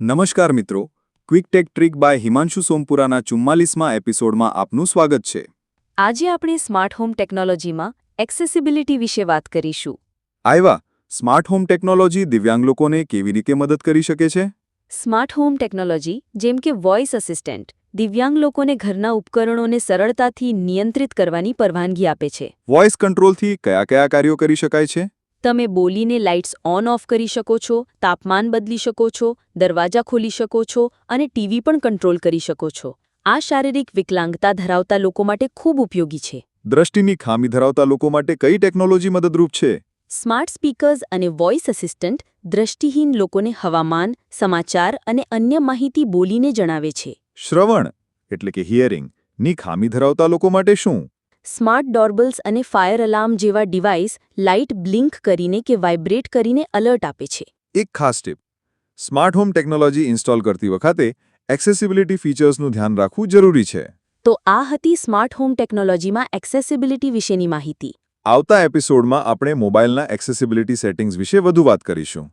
નમસ્કાર મિત્રો quick tech trick by Himanshu સોમપુરાના ચુમ્માલીસમાં એપિસોડમાં આપનું સ્વાગત છે. આજે આપણે સ્માર્ટ હોમ ટેકનોલોજીમાં એક્સેસિબિલિટી વિશે વાત કરીશું. આયવા સ્માર્ટ હોમ ટેકનોલોજી દિવ્યાંગ લોકોને કેવી રીતે મદદ કરી શકે છે? સ્માર્ટ હોમ ટેકનોલોજી જેમ કે વોઇસ અસિસ્ટન્ટ દિવ્યાંગ લોકોને ઘરના ઉપકરણોને સરળતાથી નિયંત્રિત કરવાની પરવાનગી આપે છે. વોઇસ કંટ્રોલથી કયા કયા કાર્યો કરી શકાય છે? તમે બોલીને લાઇટ્સ ઓન ઓફ કરી શકો છો તાપમાન બદલી શકો છો દરવાજા ખોલી શકો છો અને ટીવી પણ કંટ્રોલ કરી શકો છો. આ શારીરિક વિકલાંગતા ધરાવતા લોકો માટે ખૂબ ઉપયોગી છે. દ્રષ્ટિની ખામી ધરાવતા લોકો માટે કઈ ટેકનોલોજી મદદરૂપ છે? સ્માર્ટ સ્પીકર્સ અને વોઇસ અસિસ્ટન્ટ દ્રષ્ટિહીન લોકોને હવામાન સમાચાર અને અન્ય માહિતી બોલીને જણાવે છે. શ્રવણ એટલે કે હિયરિંગની ખામી ધરાવતા લોકો માટે શું? સ્માર્ટ ડોરબલ્સ અને ફાયર અલાર્મ જેવા ડિવાઇસ લાઇટ બ્લિંક કરીને કે વાઇબ્રેટ કરીને અલર્ટ આપે છે. એક ખાસ tip. Smart home technology install કરતી વખતે એક્સેસિબિલિટી ફીચર્સનું ધ્યાન રાખવું જરૂરી છે. તો આ હતી સ્માર્ટ હોમ ટેકનોલોજીમાં એક્સેસિબિલિટી વિશેની માહિતી. આવતા એપિસોડમાં આપણે મોબાઈલના એક્સેસિબિલિટી સેટિંગ્સ વિશે વધુ વાત કરીશું.